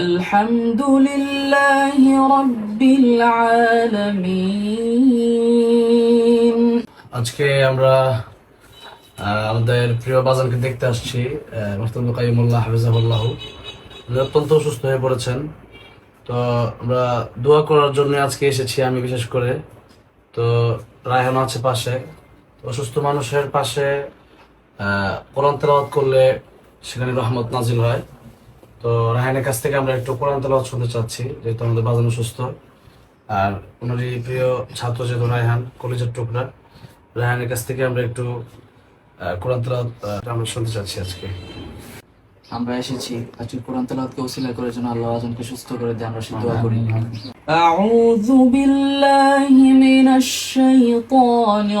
الحمد لله رب العالمين আজকে আমরা আহ, আমাদের প্রিয় বাজারকে দেখতে আসছি মুস্তাদ কাইমুল্লাহ হাফিজাহুল্লাহ উনি অত্যন্ত অসুস্থ হয়ে পড়েছেন তো আমরা দোয়া করার জন্য আজকে এসেছি আমি বিশেষ করে তো রায়হান আছে পাশে তো অসুস্থ মানুষের পাশে আহ, কোরআন তেলাওয়াত করলে সেখানে রহমত নাজিল হয় তো কাছ থেকে আমরা একটু কোরআন শুনতে চাচ্ছি যেহেতু আমাদের বাজানো সুস্থ। আর ওনারই প্রিয় ছাত্র যেহেতু রায়হান কলেজের টুকরা রায়হানের কাছ থেকে আমরা একটু কোরআন আমরা শুনতে চাচ্ছি আজকে। আমরা এসেছি আজকে কোরআন তেলাওয়াতকে ওসিলা করার জন্য আল্লাহ আজমকে সুস্থ করে আমরা দোয়া করি আউযু বিল্লাহি মিনাশ শাইতানির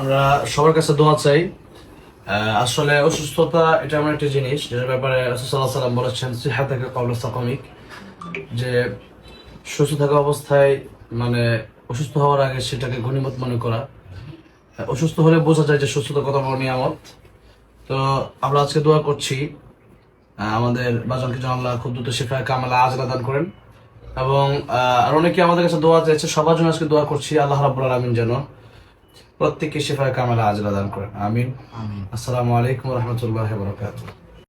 আমরা সবার কাছে দোয়া চাই। আসলে অসুস্থতা এটা এমন একটা জিনিস, যেটার ব্যাপারে রাসূলুল্লাহ সাল্লাম বলেছেন, সিহাতাকে কবল সাকামিক যে সুস্থ থাকা অবস্থায় মানে অসুস্থ হওয়ার আগে সেটাকে ঘনীমত মনে করা। অসুস্থ হলে বোঝা যায় যে সুস্থতা কত বড় নিয়ামত। তো আমরা আজকে দোয়া করছি আমাদের বাজনকে যেন আল্লাহ খুব দ্রুত শিফায় কামালা আজরা দান করেন। এবং আর অনেকে আমাদের কাছে দোয়া চাইছে সবার জন্য আজকে দোয়া করছি আল্লাহ রাব্বুল আলামিন যেন প্রত্যেককে শেফায় কামালা আজরা দান করেন আমিন। আমিন। আসসালামু আলাইকুম রহমতুল্লাহ বরকাত